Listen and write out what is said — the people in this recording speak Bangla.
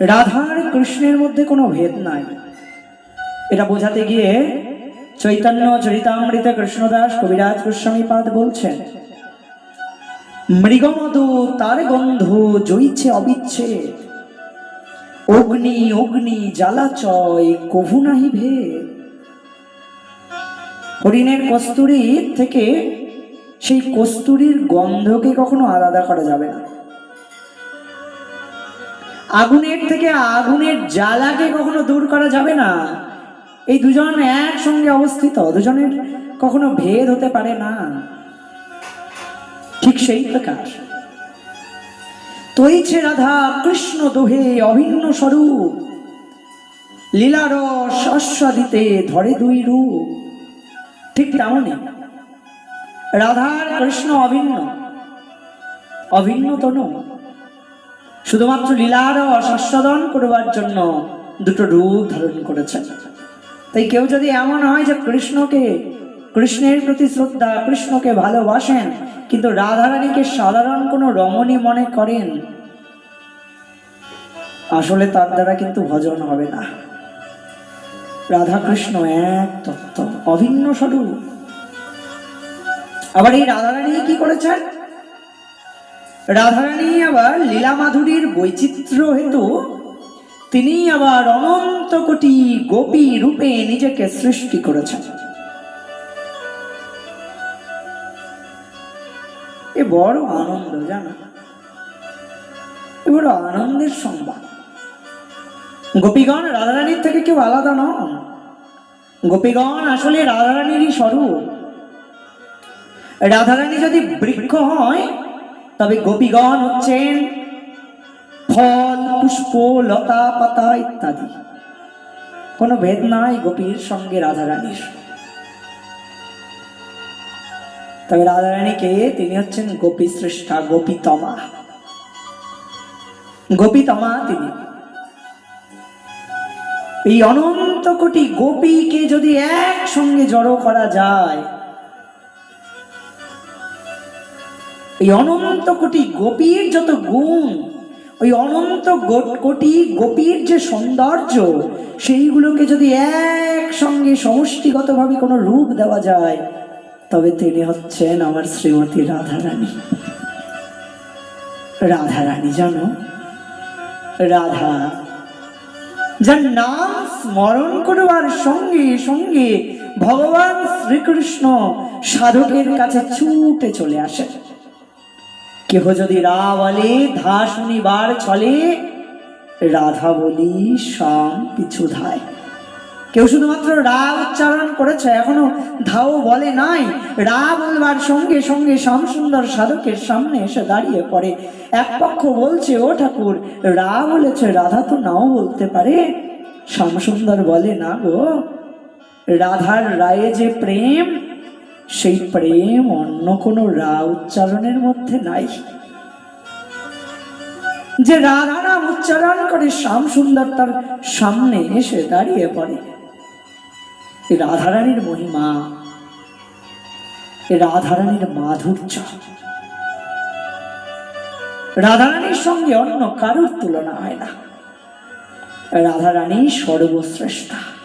রাধার কৃষ্ণের মধ্যে কোনো ভেদ নাই। এটা বোঝাতে গিয়ে চৈতন্য চরিতামৃত কৃষ্ণদাস কবিরাজ গোস্বামী পাদ বলছেন, মৃগমধু তার গন্ধ জইছে অবিচ্ছে অগ্নি অগ্নি জ্বালাচয় কভু নাহি ভেদ। হরিণের কস্তুরী থেকে সেই কস্তুরীর গন্ধকে কখনো আলাদা করা যাবে না। আগুনের থেকে আগুনের জ্বালাকে কখনো দূর করা যাবে না। এই দুজন একসঙ্গে অবস্থিত, দুজনের কখনো ভেদ হতে পারে না। ঠিক সেই প্রকার। তৈছে রাধা কৃষ্ণ দোহে অভিন্ন স্বরূপ। লীলারস আস্বাদিতে ধরে দুই রূপ। ঠিক তেমনই রাধার কৃষ্ণ অভিন্ন অভিন্ন তনু শুধুমাত্র লীলার আস্বাদন করবার জন্য দুটো রূপ ধারণ করেছেন। তাই কেউ যদি এমন হয় যে কৃষ্ণকে, কৃষ্ণের প্রতি শ্রদ্ধা, কৃষ্ণকে ভালোবাসেন, কিন্তু রাধারানীকে সাধারণ কোনো রমণী মনে করেন, আসলে তার দ্বারা কিন্তু ভজন হবে না। রাধা কৃষ্ণ এক তত্ত্ব, অভিন্ন স্বরূপ। আবার এই রাধারানী কি করেছেন? রাধারানী আবার লীলা মাধুরীর বৈচিত্র্য হেতু তিনি আবার অনন্ত কোটি গোপী রূপে নিজেকে সৃষ্টি করেছেন। এ বড় আনন্দ, জানো? এ বড় আনন্দের সংবাদ। গোপীগণ রাধারানীর থেকে কেউ আলাদা নন। গোপীগণ আসলে রাধারানীরই স্বরূপ। রাধারানী যদি বৃক্ষ হয় তবে গোপীগণ হচ্ছেন ফল, পুষ্প, লতা, পাতা ইত্যাদি। কোনো ভেদ নাই গোপীর সঙ্গে রাধারানীর। তবে রাধারানীকে তিনি হচ্ছেন গোপী শ্রেষ্ঠা গোপীতমা। গোপীতমা তিনি। এই অনন্ত কোটি গোপীকে যদি একসঙ্গে জড়ো করা যায় এই অনন্ত কোটি গোপীর যত গুণ, ওই অনন্ত কোটি গোপীর যে সৌন্দর্য, সেইগুলোকে যদি একসঙ্গে সমষ্টিগতভাবে কোনো রূপ দেওয়া যায়, তবে তিনি হচ্ছেন আমার শ্রীমতী রাধারানী। রাধারানী জানো, রাধা যার নাম স্মরণ করবার সঙ্গে সঙ্গে ভগবান শ্রীকৃষ্ণ সাধকের কাছে ছুটে চলে আসে কেহ যদি রা বলে, ধা শুনিবার ছলে রাধা বলি শাম পিছু ধায়। কেউ শুধুমাত্র রা উচ্চারণ করেছে, এখনও ধাও বলে নাই। রা বলবার সঙ্গে সঙ্গে শ্যাম সুন্দর সাধকের সামনে এসে দাঁড়িয়ে পড়ে। এক পক্ষ বলছে, ও ঠাকুর রা বলেছে, রাধা তো নাও বলতে পারে। শ্যাম সুন্দর বলে, না গো, রাধার রায়ে যে প্রেম সেই প্রেম অন্য কোনো রা উচ্চারণের মধ্যে নাই। যে রাধা নাম উচ্চারণ করে শ্যাম সুন্দর তার সামনে এসে দাঁড়িয়ে পড়ে। রাধারানীর মহিমা রাধারানীর মাধুর্য। রাধারানীর সঙ্গে অন্য কারুর তুলনা হয় না। রাধারানী সর্বশ্রেষ্ঠা।